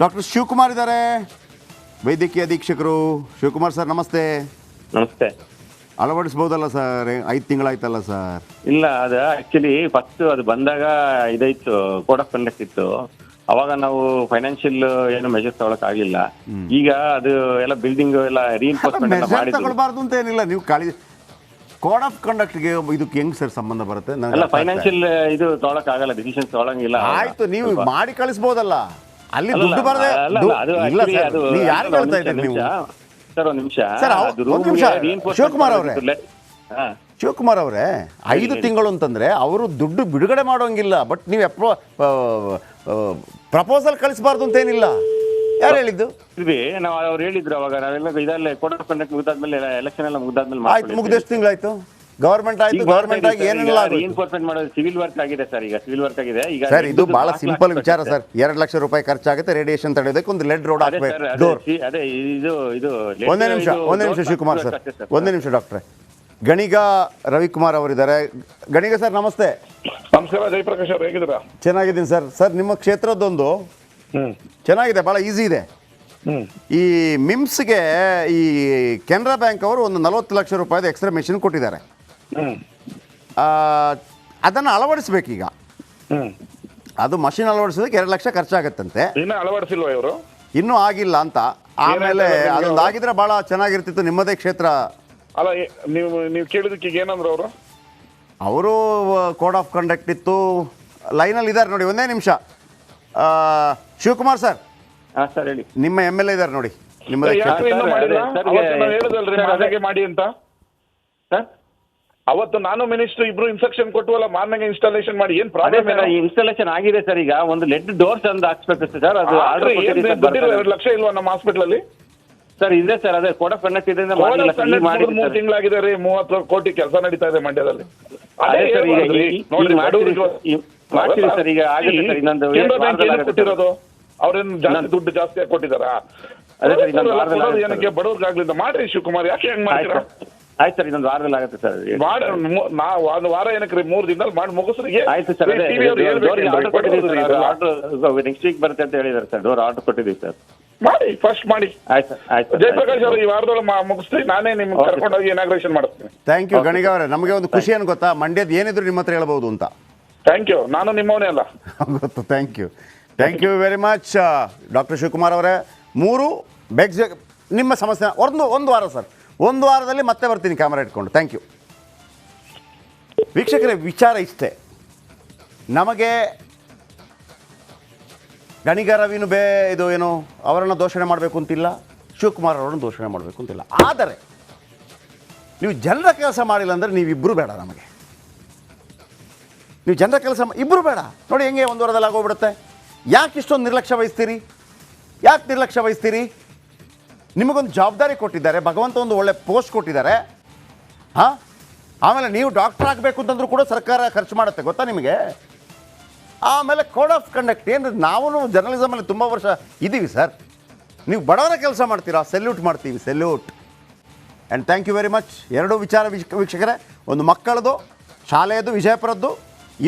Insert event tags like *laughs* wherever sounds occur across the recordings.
Doctor Shivakumar ಇದ್ದಾರೆ. ವೈದ್ಯಕೀಯ ಅಧೀಕ್ಷಕರು Shivakumar sir ನಮಸ್ತೆ. ನಮಸ್ತೆ. ಅಳವಡಿಸ್ಬೋದಲ್ಲ ಸರ್? ಐದು ತಿಂಗಳಾಯ್ತಲ್ಲ ಸರ್? ಇಲ್ಲ ಅದು ಆಕ್ಚುಲಿ ಫಸ್ಟ್ ಅದು ಬಂದಾಗ ಇದೈತು ಕೋಡ್ ಆಫ್ ಕಂಡಕ್ಟ್ ಇತ್ತು. ಅವಾಗ ನಾವು ಫೈನಾನ್ಷಿಯಲ್ ಏನು ಮೆಜರ್ಸ್ ತಗೊಳಕ್ ಆಗಿಲ್ಲ. ಈಗ ಅದು ಎಲ್ಲ ಬಿಲ್ಡಿಂಗ್ ಎಲ್ಲ ರೀಇನ್ಫೋರ್ಸ್ಮೆಂಟ್ *laughs* ತಗೊಳ್ಬಾರ್ದು ಅಂತ ಏನಿಲ್ಲ ನೀವು ಕಾಳಿ ಕೋಡ್ ಆಫ್ ಕಂಡಕ್ಟ್ಗೆ ಇದಕ್ಕೆ ಹೆಂಗ್ ಸರ್ ಸಂಬಂಧ ಬರುತ್ತೆ. ಫೈನಾನ್ಷಿಯಲ್ ಇದು ತಗೊಳಕ್ ಆಗಲ್ಲ ಡಿಸಿಷನ್ ತಗೊಳಂಗಿಲ್ಲ. ಆಯ್ತು ನೀವು ಮಾಡಿ ಕಳಿಸ್ಬೋದಲ್ಲ. ಅಲ್ಲಿ ದುಡ್ಡು ಬರದೆ ಇಲ್ಲ ಸರ್ ನೀವು ಯಾರು ಹೇಳ್ತಾ ಇದ್ದೀರಿ ನೀವು? ಸರ್ ಒಂದ್ ನಿಮಿಷ. ಸರ್, ಒಂದ್ ನಿಮಿಷ. ಶಿವಕುಮಾರ್ ಅವ್ರೆ. ಶಿವಕುಮಾರ್ ಅವರೇ ಐದು ತಿಂಗಳು ಅಂತಂದ್ರೆ ಅವರು ದುಡ್ಡು ಬಿಡುಗಡೆ ಮಾಡೋಂಗಿಲ್ಲ ಬಟ್ ನೀವು ಅಪ್ರೋ ಪ್ರಪೋಸಲ್ ಕಳಿಸಬಾರ್ದು ಅಂತ ಏನಿಲ್ಲ ಯಾರು ಹೇಳಿದ್ದು? ನಾವು ಅವ್ರು ಹೇಳಿದ್ರು ಅವಾಗ ನಾವೆಲ್ಲ ಇದಲ್ಲೇ ಕೋಡ್ ಆಫ್ ಕಂಡಕ್ಟ್ ಮುಗಿದಾದ್ಮೇಲೆ ಎಲೆಕ್ಷನ್ ಎಲ್ಲ ಮುಗಿದಾದ್ಮೇಲೆ ಆಯ್ತು ಮುಗಿದು ಎಷ್ಟು ತಿಂಗಳಾಯ್ತು? ಗವರ್ಮೆಂಟ್ ಆಯ್ತು ಗವರ್ಮೆಂಟ್ ಆಗಿ ಏನಿಲ್ಲ ರೀಇನ್ಫೋರ್ಸ್ಮೆಂಟ್ ಮಾಡೋದು ಸಿವಿಲ್ ವರ್ಕ್ ಆಗಿದೆ ಸರ್ ಈಗ ಸಿವಿಲ್ ವರ್ಕ್ ಆಗಿದೆ. ಈಗ ಸರ್ ಇದು ಬಹಳ ಸಿಂಪಲ್ ವಿಚಾರ ಸರ್. ಎರಡು ಲಕ್ಷ ರೂಪಾಯಿ ಖರ್ಚಾಗುತ್ತೆ ರೇಡಿಯೇಷನ್ ತಡೆಯೋದಕ್ಕೆ ಒಂದು ಲೆಡ್ ರೋಡ್ ಹಾಕಬೇಕು ಅದೇ ಇದು ಇದು ಒಂದೇ ನಿಮಿಷ ಒಂದೇ ನಿಮಿಷ ಶಿವಕುಮಾರ್ ಸರ್. ಒಂದೇ ನಿಮಿಷ ಡಾಕ್ಟ್ರೆ. ಗಣಿಗ ರವಿಕುಮಾರ್ ಅವರಿದ್ದಾರೆ. ಗಣಿಗ ಸರ್ ನಮಸ್ತೆ. ನಮಸ್ಕಾರ ಜಯಪ್ರಕಾಶ್ ಅವ್ರು ಹೇಗಿದ್ದೀರಾ? ಚೆನ್ನಾಗಿದ್ದೀನಿ ಸರ್. ಸರ್ ನಿಮ್ಮ ಕ್ಷೇತ್ರದ್ದೊಂದು ಹ್ಮ್. ಚೆನ್ನಾಗಿದೆ ಭಾಳ ಈಸಿ ಇದೆ. ಹ್ಮ್. ಈ ಮಿಮ್ಸ್ಗೆ ಈ ಕೆನರಾ ಬ್ಯಾಂಕ್ ಅವರು ಒಂದು ನಲವತ್ತು ಲಕ್ಷ ರೂಪಾಯಿದು ಎಕ್ಸ್ಟ್ರಾ ಮೆಷಿನ್ ಕೊಟ್ಟಿದ್ದಾರೆ. ಅದನ್ನು ಅಳವಡಿಸ್ಬೇಕೀಗ. ಹ್ಮ್ ಅದು ಮಷಿನ್ ಅಳವಡಿಸೋದಕ್ಕೆ ಎರಡು ಲಕ್ಷ ಖರ್ಚಾಗತ್ತಂತೆ. ಇನ್ನ ಅಳವಡಿಸಿಲ್ವಾ ಇವರು? ಇನ್ನೂ ಆಗಿಲ್ಲ ಅಂತ. ಆಮೇಲೆ ಅದೊಂದು ಆಗಿದ್ರೆ ಭಾಳ ಚೆನ್ನಾಗಿರ್ತಿತ್ತು ನಿಮ್ಮದೇ ಕ್ಷೇತ್ರ. ಅಲ್ಲ ಏ- ನೀವು ನೀವು ಕೇಳಿದಕ್ಕೆ ಈಗ ಏನಂದ್ರು ಅವರು? ಅವರು ಕೋಡ್ ಆಫ್ ಕಂಡಕ್ಟ್ ಇತ್ತು. ಲೈನಲ್ಲಿ ಇದ್ದಾರೆ ನೋಡಿ ಒಂದೇ ನಿಮಿಷ. ಆ, ಶಿವಕುಮಾರ್ ಸರ್. ಹಾ ಸರ್ ಹೇಳಿ. ನಿಮ್ಮ ಎಂ ಎಲ್ ಎ ಇದ್ದಾರೆ ನೋಡಿ ನಿಮ್ಮದೇ ಯಾಕೆ ಕ್ಷೇತ್ರ. ಇನ್ನೂ ಸರ್, ಮಾಡಿಲ್ಲ? ಅದೇ, ಸರ್, ಅವತ್ತು ನಾವು ಹೇಳಿದಲ್ರಿ ಸರ್, ಅದೇ. ಮಾಡಿ ಅಂತ. ಸರ್ ಅವತ್ತು ನಾನು ಮಿನಿಸ್ಟರ್ ಇಬ್ರು ಇನ್ಸ್ಟ್ರಕ್ಷನ್ ಕೊಟ್ಟುವಲ್ಲ ಮಾರ್ನಿಂಗ್ ಇನ್ಸ್ಟಾಲೇಷನ್ ಮಾಡಿ ಏನ್ ಅದೇ ಪ್ರಾಬ್ಲಮ್ ಸರ್ ಇನ್ಸ್ಟಾಲೇಷನ್ ಆಗಿದೆ ಸರ್ ಈಗ ಒಂದು ಲೆಡ್ ಡೋರ್ಸ್ ಒಂದು ಹಾಕ್ಸ್ಬೇಕು ಸರ್ ಅದು ಆರ್ಡರ್ ಎರಡು ಲಕ್ಷ ಇಲ್ವಾ ನಮ್ಮ ಹಾಸ್ಪಿಟಲ್ ಅಲ್ಲಿ? ಸರ್ ಇದೆ ಸರ್ ಅದೇ ಕೋಡ್ ಆಫ್ ಕಂಡಕ್ಟ್ ಇದೆ ಕೋಡ್ ಮಾಡಿಲ್ಲ ಸರ್ ಈಗ ಮೂರು ಸರ್. ತಿಂಗಳಾಗಿದೆ ರೀ ಮೂವತ್ತು ಕೋಟಿ ಕೆಲಸ ನಡೀತಾ ಇದೆ ಮಂಡ್ಯದಲ್ಲಿ. ಅದೇ ಸರ್ ಈಗ ನೋಡಿ ಈ- ಈಗ ನೋಡ್ರಿ ಮಾಡ್ತೀವಿ ಬಡವ್ರಿಗೆ- ಈ- ಮಾಡ್ತೀವಿ ಸರ್ ಈಗ ಆಗುತ್ತೆ ಸರ್ ಇನ್ನೊಂದು ಎರಡು ಬ್ಯಾಂಕ್ ವಾರದಲ್ಲಿ ಏನಕ್ಕೆ ಆಗುತ್ತೆ ಸರ್. ಕೊಟ್ಟಿರೋದು? ಅವ್ರೇನು ಜಾಸ್ತಿ ಇನ್ನೊಂದು- ದುಡ್ಡು ಜಾಸ್ತಿ ಕೊಟ್ಟಿದಾರಾ ಅದೇ ಸರ್ ಇನ್ನೊಂದು ವಾರದಲ್ಲಿ ಆಗುತ್ತೆ ಏನಕ್ಕೆ? ಬಡವ್ರಿಗಾಗ್ಲಿಂದ ಮಾಡ್ರಿ ಶಿವಕುಮಾರ್ ಯಾಕೆ ಹೆಂಗ್ ಆಯ್ತು ಮಾಡ್ತೀರಾ ಸರ್. ಆಯ್ತು ಸರ್ ಇನ್ನೊಂದು ವಾರದಲ್ಲಿ ಆಗುತ್ತೆ ಸರ್. ಮಾಡ ನಾವು ನಾ ಒಂದು ವಾರ ಏನಕ್ಕೆ ರೀ? ಮೂರ್ ದಿನದಲ್ಲಿ ಮಾಡಿ ಮುಗಿಸ್ರಿ ಆಯ್ತು ಸರ್ ಅದೇ ಟಿವಿ ಅವ್ರು ಹೇಳ್ಬೇಕೇನ್ರಿ? ಆರ್ಡರ್ ಕೊಟ್ಟಿದ್ದೀವಿ ಸರ್. ಆರ್ಡರ್ ನೆಕ್ಸ್ಟ್ ವೀಕ್ ಬರುತ್ತೆ ಅಂತ ಹೇಳಿದ್ದಾರೆ ಸರ್ ಡೋರ್ ಆರ್ಡರ್ ಕೊಟ್ಟಿದ್ದೀವಿ ಸರ್. ಮಾಡಿ ಫಸ್ಟ್ ಮಾಡಿ. ಆಯ್ತು ಸರ್ ಆಯ್ತು ಸರ್ ಜಯಪ್ರಕಾಶ್ ಅವರು ಈ ವಾರದೊಳಗೆ ಮುಗಿಸ್ತೀನಿ ನಾನೇ ನಿಮ್ಗೆ ಕರ್ಕೊಂಡು ಕರ್ಕೊಂಡೋಗಿ ಇನಾಗ್ರೇಷನ್ ಮಾಡಿಸ್ತೀನಿ. ಥ್ಯಾಂಕ್ ಯು ಗಣಿಗ ಅವರೇ. ನಮಗೆ ಒಂದು ಖುಷಿ ಏನು ಗೊತ್ತಾ? ಮಂಡ್ಯದ ಏನಿದ್ರು ನಿಮ್ಮ ಹತ್ರ ಹೇಳ್ಬೋದು ಅಂತ. ಥ್ಯಾಂಕ್ ಯು ನಾನು ನಿಮ್ಮವನೇ ಅಲ್ಲ. *laughs* ಗೊತ್ತು thank you thank you very much doctor Shivakumar ಅವರೇ. ಮೂರು ಬೆಗ್ಸ್ ನಿಮ್ಮ ಸಮಸ್ಯೆ ಒಂದು ಒಂದು ವಾರ ಸರ್. ಒಂದು ವಾರದಲ್ಲಿ ಮತ್ತೆ ಬರ್ತೀನಿ ಕ್ಯಾಮರಾ ಇಟ್ಕೊಂಡು. ಥ್ಯಾಂಕ್ ಯು ವೀಕ್ಷಕರೇ, ವಿಚಾರ ಇಷ್ಟೇ. ನಮಗೆ ಗಣಿಗ ರವಿನು ಬೇ ಇದು ಏನು, ಅವರನ್ನು ದೋಷಣೆ ಮಾಡಬೇಕು ಅಂತಿಲ್ಲ, ಶಿವಕುಮಾರ್ ಅವರನ್ನು ದೋಷಣೆ ಮಾಡಬೇಕು ಅಂತಿಲ್ಲ. ಆದರೆ, ನೀವು ಜನರ ಕೆಲಸ ಮಾಡಿಲ್ಲ ಅಂದರೆ ನೀವಿಬ್ಬರು ಬೇಡ ನಮಗೆ. ನೀವು ಜನರ ಕೆಲಸ ಇಬ್ಬರು ಬೇಡ. ನೋಡಿ ಹೆಂಗೆ ಒಂದು ವಾರದಲ್ಲಿ ಆಗೋಗ್ಬಿಡುತ್ತೆ. ಯಾಕೆ ಇಷ್ಟೊಂದು ನಿರ್ಲಕ್ಷ್ಯ ವಹಿಸ್ತೀರಿ? ಯಾಕೆ ನಿರ್ಲಕ್ಷ್ಯ ವಹಿಸ್ತೀರಿ? ನಿಮಗೊಂದು ಜವಾಬ್ದಾರಿ ಕೊಟ್ಟಿದ್ದಾರೆ, ಭಗವಂತ ಒಂದು ಒಳ್ಳೆ ಪೋಸ್ಟ್ ಕೊಟ್ಟಿದ್ದಾರೆ. ಹಾಂ? ಆಮೇಲೆ ನೀವು ಡಾಕ್ಟರ್ ಆಗಬೇಕು ಅಂತಂದ್ರೂ ಕೂಡ ಸರ್ಕಾರ ಖರ್ಚು ಮಾಡುತ್ತೆ, ಗೊತ್ತಾ ನಿಮಗೆ? ಆಮೇಲೆ ಕೋಡ್ ಆಫ್ ಕಂಡಕ್ಟ್ ಏನು ನಾವು ಜರ್ನಲಿಸಮಲ್ಲಿ ತುಂಬ ವರ್ಷ ಇದ್ದೀವಿ ಸರ್. ನೀವು ಬಡವರ ಕೆಲಸ ಮಾಡ್ತೀರಾ ಸೆಲ್ಯೂಟ್ ಮಾಡ್ತೀವಿ salute and thank you very much ಎರಡು ವಿಚಾರ ವೀಕ್ಷ ವೀಕ್ಷಕರೇ, ಒಂದು ಮಕ್ಕಳದು, ಶಾಲೆಯದು, ವಿಜಯಪುರದ್ದು,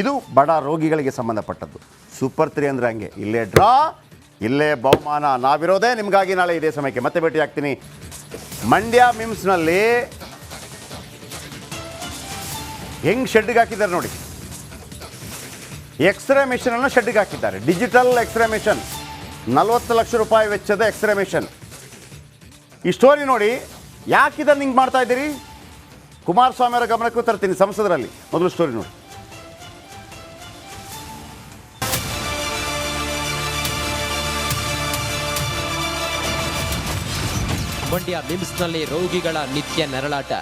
ಇದು ಬಡ ರೋಗಿಗಳಿಗೆ ಸಂಬಂಧಪಟ್ಟದ್ದು. ಸೂಪರ್ ತ್ರೀ ಅಂದರೆ ಹಂಗೆ. ಇಲ್ಲೇ ಡ್ರಾ ಇಲ್ಲೇ ಬಹುಮಾನ ನಾವಿರೋದೇ, ನಿಮಗಾಗಿ ನಾಳೆ ಇದೇ ಸಮಯಕ್ಕೆ ಮತ್ತೆ ಭೇಟಿ ಆಗ್ತೀನಿ. ಮಂಡ್ಯ ಮಿಮ್ಸ್ನಲ್ಲಿ ಹೆಂಗೆ ಶೆಡ್ಗೆ ಹಾಕಿದ್ದಾರೆ ನೋಡಿ. ಎಕ್ಸ್ರೇ ಮಿಷನನ್ನು ಶೆಡ್ಗೆ ಹಾಕಿದ್ದಾರೆ. ಡಿಜಿಟಲ್ ಎಕ್ಸ್ರೇ ಮಿಷನ್ ನಲವತ್ತು ಲಕ್ಷ ರೂಪಾಯಿ ವೆಚ್ಚದ ಎಕ್ಸ್ರೇ ಮಿಷನ್ ಈ ಸ್ಟೋರಿ ನೋಡಿ ಯಾಕಿದ ಹಿಂಗೆ ಮಾಡ್ತಾ ಇದ್ದೀರಿ? ಕುಮಾರಸ್ವಾಮಿ ಅವರ ಗಮನಕ್ಕೂ ತರ್ತೀನಿ ಸಂಸದರಲ್ಲಿ. ಮೊದಲು ಸ್ಟೋರಿ ನೋಡಿ. ಮಂಡ್ಯ ಮಿಮ್ಸ್ನಲ್ಲಿ ರೋಗಿಗಳ ನಿತ್ಯ ನೆರಳಾಟ.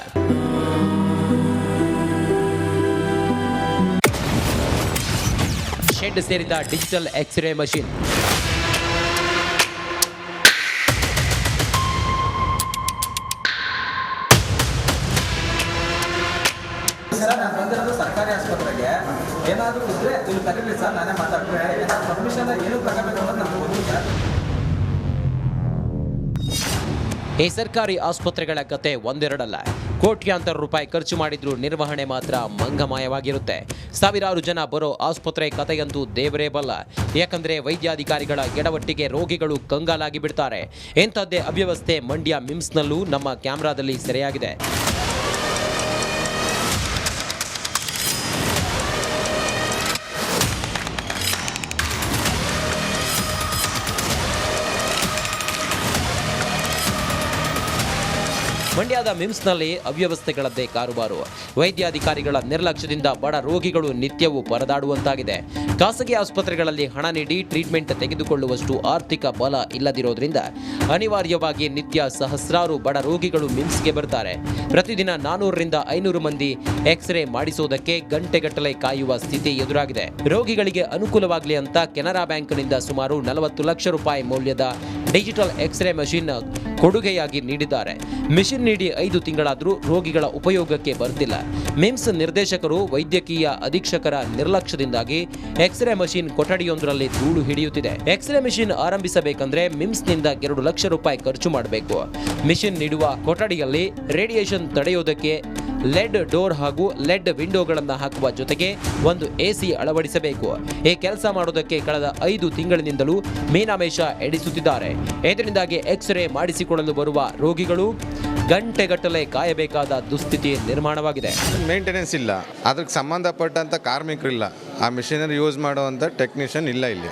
ಶೆಡ್ ಸೇರಿದ ಡಿಜಿಟಲ್ ಎಕ್ಸ್ರೇ ಮಷಿನ್. ಸರ್ಕಾರಿ ಆಸ್ಪತ್ರೆಗೆ. ಏನಾದರೂ ಇದ್ರೆ ಇಲ್ಲಿ ಸರ್, ನಾನೇ ಮಾತಾಡ್ತೀನಿ. ಪರ್ಮಿಷನ್ ಏನು ತಗೋಬೇಕು ಅನ್ನೋದು ನಮ್ಗೆ ಈ ಸರ್ಕಾರಿ ಆಸ್ಪತ್ರೆಗಳ ಕತೆ ಒಂದೆರಡಲ್ಲ. ಕೋಟ್ಯಾಂತರ ರೂಪಾಯಿ ಖರ್ಚು ಮಾಡಿದ್ರೂ ನಿರ್ವಹಣೆ ಮಾತ್ರ ಮಂಗಮಯವಾಗಿರುತ್ತೆ. ಸಾವಿರಾರು ಜನ ಬರೋ ಆಸ್ಪತ್ರೆ ಕಥೆಯಂತೂ ದೇವರೇ ಬಲ್ಲ. ಯಾಕಂದ್ರೆ ವೈದ್ಯಾಧಿಕಾರಿಗಳ ಎಡವಟ್ಟಿಗೆ ರೋಗಿಗಳು ಕಂಗಾಲಾಗಿ ಬಿಡ್ತಾರೆ. ಇಂಥದ್ದೇ ಅವ್ಯವಸ್ಥೆ ಮಂಡ್ಯ ಮಿಮ್ಸ್ನಲ್ಲೂ ನಮ್ಮ ಕ್ಯಾಮ್ರಾದಲ್ಲಿ ಸೆರೆಯಾಗಿದೆ. ಮಂಡ್ಯದ ಮಿಮ್ಸ್ನಲ್ಲಿ ಅವ್ಯವಸ್ಥೆಗಳದ್ದೇ ಕಾರುಬಾರು. ವೈದ್ಯಾಧಿಕಾರಿಗಳ ನಿರ್ಲಕ್ಷ್ಯದಿಂದ ಬಡ ರೋಗಿಗಳು ನಿತ್ಯವೂ ಪರದಾಡುವಂತಾಗಿದೆ. ಖಾಸಗಿ ಆಸ್ಪತ್ರೆಗಳಲ್ಲಿ ಹಣ ನೀಡಿ ಟ್ರೀಟ್ಮೆಂಟ್ ತೆಗೆದುಕೊಳ್ಳುವಷ್ಟು ಆರ್ಥಿಕ ಬಲ ಇಲ್ಲದಿರೋದ್ರಿಂದ ಅನಿವಾರ್ಯವಾಗಿ ನಿತ್ಯ ಸಹಸ್ರಾರು ಬಡ ರೋಗಿಗಳು ಮಿಮ್ಸ್ಗೆ ಬರ್ತಾರೆ. ಪ್ರತಿದಿನ ನಾನೂರರಿಂದ ಐನೂರು ಮಂದಿ ಎಕ್ಸ್ರೇ ಮಾಡಿಸೋದಕ್ಕೆ ಗಂಟೆಗಟ್ಟಲೆ ಕಾಯುವ ಸ್ಥಿತಿ ಎದುರಾಗಿದೆ. ರೋಗಿಗಳಿಗೆ ಅನುಕೂಲವಾಗಲಿ ಅಂತ ಕೆನರಾ ಬ್ಯಾಂಕ್ನಿಂದ ಸುಮಾರು ನಲವತ್ತು ಲಕ್ಷ ರೂಪಾಯಿ ಮೌಲ್ಯದ ಡಿಜಿಟಲ್ ಎಕ್ಸ್ರೇ ಮಷಿನ್ ಕೊಡುಗೆಯಾಗಿ ನೀಡಿದ್ದಾರೆ. ಮಿಷಿನ್ ನೀಡಿ ಐದು ತಿಂಗಳಾದರೂ ರೋಗಿಗಳ ಉಪಯೋಗಕ್ಕೆ ಬರ್ತಿಲ್ಲ. ಮಿಮ್ಸ್ ನಿರ್ದೇಶಕರು ವೈದ್ಯಕೀಯ ಅಧೀಕ್ಷಕರ ನಿರ್ಲಕ್ಷ್ಯದಿಂದಾಗಿ ಎಕ್ಸ್ರೇ ಮಷಿನ್ ಕೊಠಡಿಯೊಂದರಲ್ಲಿ ಧೂಳು ಹಿಡಿಯುತ್ತಿದೆ. ಎಕ್ಸ್ರೇ ಮಿಷಿನ್ ಆರಂಭಿಸಬೇಕಂದ್ರೆ ಮಿಮ್ಸ್ನಿಂದ ಎರಡು ಲಕ್ಷ ರೂಪಾಯಿ ಖರ್ಚು ಮಾಡಬೇಕು. ಮಿಷಿನ್ ನೀಡುವ ಕೊಠಡಿಯಲ್ಲಿ ರೇಡಿಯೇಷನ್ ತಡೆಯೋದಕ್ಕೆ ಲೆಡ್ ಡೋರ್ ಹಾಗೂ ಲೆಡ್ ವಿಂಡೋಗಳನ್ನು ಹಾಕುವ ಜೊತೆಗೆ ಒಂದು ಎಸಿ ಅಳವಡಿಸಬೇಕು. ಈ ಕೆಲಸ ಮಾಡೋದಕ್ಕೆ ಕಳೆದ ಐದು ತಿಂಗಳಿನಿಂದಲೂ ಮೀನಾಮೇಷ ಎಡಿಸುತ್ತಿದ್ದಾರೆ ಇದರಿಂದಾಗಿ ಎಕ್ಸ್ರೇ ಮಾಡಿಸಿಕೊಳ್ಳಲು ಬರುವ ರೋಗಿಗಳು ಗಂಟೆಗಟ್ಟಲೆ ಕಾಯಬೇಕಾದ ದುಸ್ಥಿತಿ ನಿರ್ಮಾಣವಾಗಿದೆ. ಮೇಂಟೆನೆನ್ಸ್ ಇಲ್ಲ. ಅದಕ್ಕೆ ಸಂಬಂಧಪಟ್ಟಂಥ ಕಾರ್ಮಿಕರಿಲ್ಲ. ಆ ಮಿಷಿನರಿ ಯೂಸ್ ಮಾಡುವಂಥ ಟೆಕ್ನಿಷಿಯನ್ ಇಲ್ಲ ಇಲ್ಲಿ.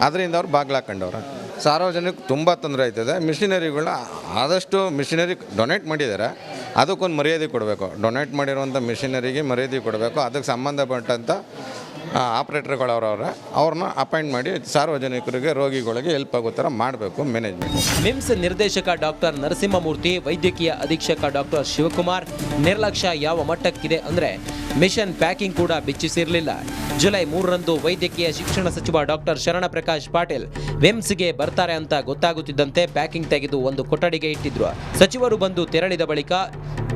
ಅದರಿಂದ ಅವ್ರು ಬಾಗ್ಲಾಕೊಂಡವ್ರೆ. ಸಾರ್ವಜನಿಕ ತುಂಬ ತೊಂದರೆ ಆಯ್ತದೆ. ಮಿಷಿನರಿಗಳನ್ನ ಆದಷ್ಟು ಮಿಷಿನರಿ ಡೊನೇಟ್ ಮಾಡಿದ್ದಾರೆ. ಅದಕ್ಕೊಂದು ಮರ್ಯಾದೆ ಕೊಡಬೇಕು. ಡೊನೇಟ್ ಮಾಡಿರುವಂಥ ಮಿಷಿನರಿಗೆ ಮರ್ಯಾದೆ ಕೊಡಬೇಕು. ಅದಕ್ಕೆ ಸಂಬಂಧಪಟ್ಟಂಥ ಆಪ್ರೇಟರ್ಗಳವ್ರವ್ರೆ ಅವ್ರನ್ನ ಅಪಾಯಿಂಟ್ ಮಾಡಿ ಸಾರ್ವಜನಿಕರಿಗೆ, ರೋಗಿಗಳಿಗೆ ಹೆಲ್ಪ್ ಆಗೋ ಥರ ಮಾಡಬೇಕು, ಮ್ಯಾನೇಜ್ಮೆಂಟ್. ಮಿಮ್ಸ್ ನಿರ್ದೇಶಕ ಡಾಕ್ಟರ್ ನರಸಿಂಹಮೂರ್ತಿ, ವೈದ್ಯಕೀಯ ಅಧೀಕ್ಷಕ ಡಾಕ್ಟರ್ ಶಿವಕುಮಾರ್, ನಿರ್ಲಕ್ಷ್ಯ ಯಾವ ಮಟ್ಟಕ್ಕಿದೆ ಅಂದ್ರೆ ಮಿಷನ್ ಪ್ಯಾಕಿಂಗ್ ಕೂಡ ಬಿಚ್ಚಿಸಿರಲಿಲ್ಲ. ಜುಲೈ ಮೂರರಂದು ವೈದ್ಯಕೀಯ ಶಿಕ್ಷಣ ಸಚಿವ ಡಾಕ್ಟರ್ ಶರಣ ಪ್ರಕಾಶ್ ಪಾಟೀಲ್ ವಿಮ್ಸ್ಗೆ ಬರ್ತಾರೆ ಅಂತ ಗೊತ್ತಾಗುತ್ತಿದ್ದಂತೆ ಪ್ಯಾಕಿಂಗ್ ತೆಗೆದು ಒಂದು ಕೊಠಡಿಗೆ ಇಟ್ಟಿದ್ರು. ಸಚಿವರು ಬಂದು ತೆರಳಿದ ಬಳಿಕ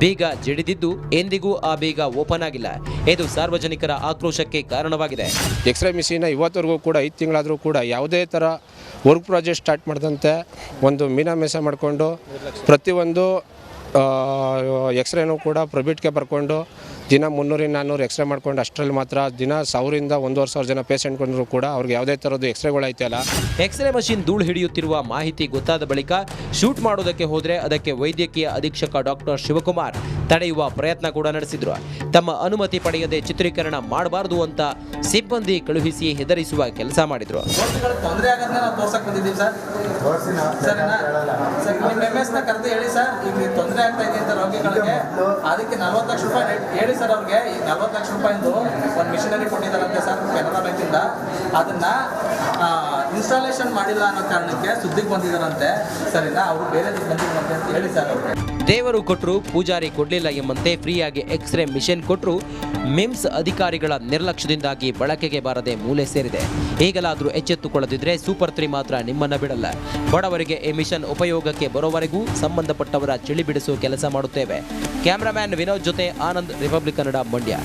ಬೀಗ ಜಡಿದಿದ್ದು, ಎಂದಿಗೂ ಆ ಬೀಗ ಓಪನ್ ಆಗಿಲ್ಲ. ಇದು ಸಾರ್ವಜನಿಕರ ಆಕ್ರೋಶಕ್ಕೆ ಕಾರಣವಾಗಿದೆ. ಎಕ್ಸ್ರೇ ಮಿಷಿನ್ ಇವತ್ತವರೆಗೂ ಕೂಡ ಐದು ತಿಂಗಳಾದರೂ ಕೂಡ ಯಾವುದೇ ಥರ ವರ್ಕ್ ಪ್ರಾಜೆಕ್ಟ್ ಸ್ಟಾರ್ಟ್ ಮಾಡಿದಂತೆ ಒಂದು ಮೀನಾಮೇಷ ಮಾಡಿಕೊಂಡು, ಪ್ರತಿಯೊಂದು ಎಕ್ಸ್ರೇನೂ ಕೂಡ ಪ್ರೈವೇಟ್ಗೆ ಬರ್ಕೊಂಡು ದಿನ ಮುನ್ನೂರಿಂದ ನಾನ್ನೂರು ಎಕ್ಸ್ರೇ ಮಾಡ್ಕೊಂಡು ಅಷ್ಟರಲ್ಲಿ ಮಾತ್ರ ದಿನ ಸಾವಿರದಿಂದ ಒಂದೂವರೆ ಸಾವಿರ ಜನ ಪೇಷಂಟ್ಕೊಂಡ್ರು ಕೂಡ ಅವ್ರಿಗೆ ಯಾವುದೇ ಥರದ್ದು ಎಕ್ಸ್ರೇಗಳು ಐತಲ್ಲ ಎಕ್ಸ್ರೇ ಮಷಿನ್ ಧೂಳು ಹಿಡಿಯುತ್ತಿರುವ ಮಾಹಿತಿ ಗೊತ್ತಾದ ಬಳಿಕ ಶೂಟ್ ಮಾಡೋದಕ್ಕೆ ಹೋದರೆ ಅದಕ್ಕೆ ವೈದ್ಯಕೀಯ ಅಧೀಕ್ಷಕ ಡಾಕ್ಟರ್ ಶಿವಕುಮಾರ್ ತಡೆಯುವ ಪ್ರಯತ್ನ ಕೂಡ ನಡೆಸಿದ್ರು. ತಮ್ಮ ಅನುಮತಿ ಪಡೆಯದೆ ಚಿತ್ರೀಕರಣ ಮಾಡಬಾರದು ಅಂತ ಸಿಬ್ಬಂದಿ ಕಳುಹಿಸಿ ಹೆದರಿಸುವ ಕೆಲಸ ಮಾಡಿದ್ರು. ಹೇಳಿ ಸರ್ ಈಗ ತೊಂದರೆ ಆಗ್ತಾ ಇದೆ ಅಂತ ರೋಗಿಗಳಿಗೆ ಅದಕ್ಕೆ ನಲವತ್ತು ಲಕ್ಷ ರೂಪಾಯಿ ಹೇಳಿ ಸರ್ ಅವ್ರಿಗೆ ಈ ನಲ್ವತ್ತು ಲಕ್ಷ ರೂಪಾಯಿಂದು ಒಂದು ಮಿಷನರಿ ಕೊಟ್ಟಿದ್ದಾರಂತೆ ಸರ್ ಕೆನರಾ ಬ್ಯಾಂಕಿಂದ. ಅದನ್ನ ಇನ್ಸ್ಟಾಲೇಷನ್ ಮಾಡಿಲ್ಲ ಅನ್ನೋ ಕಾರಣಕ್ಕೆ ಸುದ್ದಿಗೆ ಬಂದಿದ್ದಾರಂತೆ. ಸರಿನಾ? ಅವರು ಬೇರೆ ಬಂದಿದ್ದಾರಂತೆ ಅಂತ ಹೇಳಿ ಸರ್ ಅವ್ರಿಗೆ ದೇವರು ಕೊಟ್ಟರು ಪೂಜಾರಿ ಕೊಡಲಿಲ್ಲ ಎಂಬಂತೆ ಫ್ರೀಯಾಗಿ ಎಕ್ಸ್ರೇ ಮಿಷನ್ ಕೊಟ್ಟರು ಮಿಮ್ಸ್ ಅಧಿಕಾರಿಗಳ ನಿರ್ಲಕ್ಷ್ಯದಿಂದಾಗಿ ಬಳಕೆಗೆ ಬಾರದೆ ಮೂಲೆ ಸೇರಿದೆ. ಈಗಲಾದರೂ ಎಚ್ಚೆತ್ತುಕೊಳ್ಳದಿದ್ದರೆ ಸೂಪರ್ ತ್ರೀ ಮಾತ್ರ ನಿಮ್ಮನ್ನ ಬಿಡಲ್ಲ. ಬಡವರಿಗೆ ಈ ಮಿಷನ್ ಉಪಯೋಗಕ್ಕೆ ಬರೋವರೆಗೂ ಸಂಬಂಧಪಟ್ಟವರ ಚಿಳಿ ಬಿಡಿಸುವ ಕೆಲಸ ಮಾಡುತ್ತೇವೆ. ಕ್ಯಾಮ್ರಾಮ್ಯಾನ್ ವಿನೋದ್ ಜೊತೆ ಆನಂದ್, ರಿಪಬ್ಲಿಕ್ ಕನ್ನಡ, ಮಂಡ್ಯ.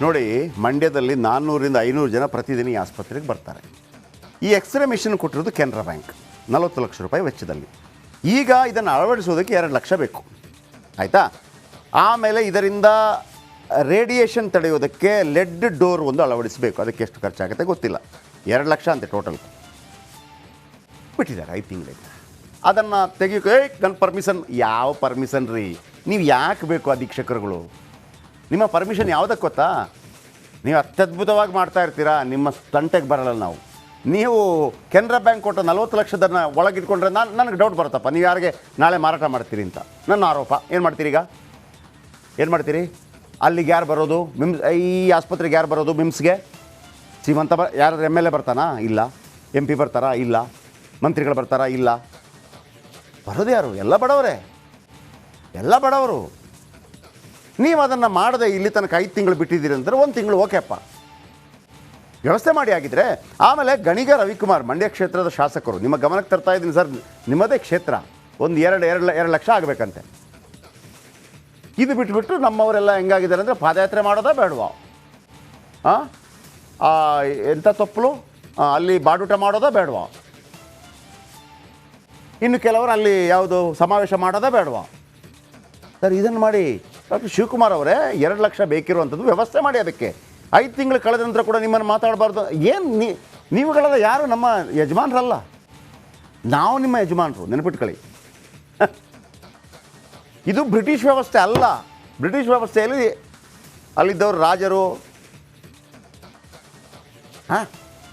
ನೋಡಿ, ಮಂಡ್ಯದಲ್ಲಿ ನಾನ್ನೂರಿಂದ ಐನೂರು ಜನ ಪ್ರತಿದಿನ ಈ ಆಸ್ಪತ್ರೆಗೆ ಬರ್ತಾರೆ. ಈ ಎಕ್ಸ್ರೇ ಮಿಷಿನ್ ಕೊಟ್ಟಿರೋದು ಕೆನರಾ ಬ್ಯಾಂಕ್. ನಲವತ್ತು ಲಕ್ಷ ರೂಪಾಯಿ ವೆಚ್ಚದಲ್ಲಿ. ಈಗ ಇದನ್ನು ಅಳವಡಿಸೋದಕ್ಕೆ ಎರಡು ಲಕ್ಷ ಬೇಕು. ಆಯಿತಾ? ಆಮೇಲೆ ಇದರಿಂದ ರೇಡಿಯೇಷನ್ ತಡೆಯೋದಕ್ಕೆ ಲೆಡ್ ಡೋರ್ ಒಂದು ಅಳವಡಿಸಬೇಕು. ಅದಕ್ಕೆ ಎಷ್ಟು ಖರ್ಚಾಗುತ್ತೆ ಗೊತ್ತಿಲ್ಲ. ಎರಡು ಲಕ್ಷ ಅಂತೆ ಟೋಟಲ್ ಬಿಟ್ಟಿದ್ದಾರೆ, ಐದು ತಿಂಗಳಿಗೆ. ಅದನ್ನು ತೆಗಿಯೋಕೆ ನನ್ನ ಪರ್ಮಿಷನ್ ಯಾವ ಪರ್ಮಿಷನ್ ರೀ? ನೀವು ಯಾಕೆ ಬೇಕು ಅಧೀಕ್ಷಕರುಗಳು ನಿಮ್ಮ ಪರ್ಮಿಷನ್ ಯಾವುದಕ್ಕೆ ಗೊತ್ತಾ? ನೀವು ಅತ್ಯದ್ಭುತವಾಗಿ ಮಾಡ್ತಾ ಇರ್ತೀರಾ, ನಿಮ್ಮ ತಂಟೆಗೆ ಬರಲ್ಲ ನಾವು. ನೀವು ಕೆನರಾ ಬ್ಯಾಂಕ್ ಕೊಟ್ಟು ನಲ್ವತ್ತು ಲಕ್ಷದನ್ನ ಒಳಗಿಟ್ಕೊಂಡ್ರೆ ನಾನು ನನಗೆ ಡೌಟ್ ಬರುತ್ತಪ್ಪ. ನೀವು ಯಾರಿಗೆ ನಾಳೆ ಮಾರಾಟ ಮಾಡ್ತೀರಿ ಅಂತ. ನನ್ನ ಆರೋಪ. ಏನು ಮಾಡ್ತೀರಿ ಈಗ? ಏನು ಮಾಡ್ತೀರಿ? ಅಲ್ಲಿಗೆ ಯಾರು ಬರೋದು? ಮಿಮ್ಸ್ ಈ ಆಸ್ಪತ್ರೆಗೆ ಯಾರು ಬರೋದು ಮಿಮ್ಸ್ಗೆ? ಶ್ರೀಮಂತ ಬ ಯಾರು ಎಂ ಎಲ್ ಎ ಬರ್ತಾನಾ? ಇಲ್ಲ. ಎಂ ಪಿ ಬರ್ತಾರಾ? ಇಲ್ಲ. ಮಂತ್ರಿಗಳು ಬರ್ತಾರಾ? ಇಲ್ಲ. ಬರೋದು ಯಾರು? ಎಲ್ಲ ಬಡವರೇ. ಎಲ್ಲ ಬಡವರು. ನೀವು ಅದನ್ನು ಮಾಡದೆ ಇಲ್ಲಿ ತನಕ ಐದು ತಿಂಗಳು ಬಿಟ್ಟಿದ್ದೀರಿ ಅಂದರೆ ಒಂದು ತಿಂಗಳು ಓಕೆಪ್ಪ ವ್ಯವಸ್ಥೆ ಮಾಡಿ ಆಗಿದ್ರೆ ಆಮೇಲೆ ಗಣಿಗ ರವಿಕುಮಾರ್ ಮಂಡ್ಯ ಕ್ಷೇತ್ರದ ಶಾಸಕರು, ನಿಮ್ಮ ಗಮನಕ್ಕೆ ತರ್ತಾ ಇದ್ದೀನಿ ಸರ್, ನಿಮ್ಮದೇ ಕ್ಷೇತ್ರ, ಒಂದು ಎರಡು ಎರಡು ಎರಡು ಲಕ್ಷ ಆಗಬೇಕಂತೆ. ಇದು ಬಿಟ್ಬಿಟ್ಟು ನಮ್ಮವರೆಲ್ಲ ಹೆಂಗಾಗಿದ್ದಾರೆ ಅಂದರೆ ಪಾದಯಾತ್ರೆ ಮಾಡೋದಾ ಬೇಡವಾ? ಹಾಂ ಎಂಥ ತಪ್ಪಲು? ಅಲ್ಲಿ ಬಾಡೂಟ ಮಾಡೋದಾ ಬೇಡವಾ? ಇನ್ನು ಕೆಲವರು ಅಲ್ಲಿ ಯಾವುದು ಸಮಾವೇಶ ಮಾಡೋದೇ ಬೇಡವಾ? ಸರ್, ಇದನ್ನು ಮಾಡಿ ಡಾಕ್ಟರ್ ಶಿವಕುಮಾರ್ ಅವರೇ, ಎರಡು ಲಕ್ಷ ಬೇಕಿರುವಂಥದ್ದು ವ್ಯವಸ್ಥೆ ಮಾಡಿ ಅದಕ್ಕೆ. ಐದು ತಿಂಗಳು ಕಳೆದ ನಂತರ ಕೂಡ ನಿಮ್ಮನ್ನು ಮಾತಾಡಬಾರ್ದು. ಏನು ನೀ ನೀವುಗಳೆಲ್ಲ ಯಾರು? ನಮ್ಮ ಯಜಮಾನರಲ್ಲ. ನಾವು ನಿಮ್ಮ ಯಜಮಾನರು, ನೆನಪಿಟ್ಕೊಳ್ಳಿ. *laughs* ಇದು ಬ್ರಿಟಿಷ್ ವ್ಯವಸ್ಥೆ ಅಲ್ಲ. ಬ್ರಿಟಿಷ್ ವ್ಯವಸ್ಥೆಯಲ್ಲಿ ಅಲ್ಲಿದ್ದವರು ರಾಜರು. ಹಾಂ?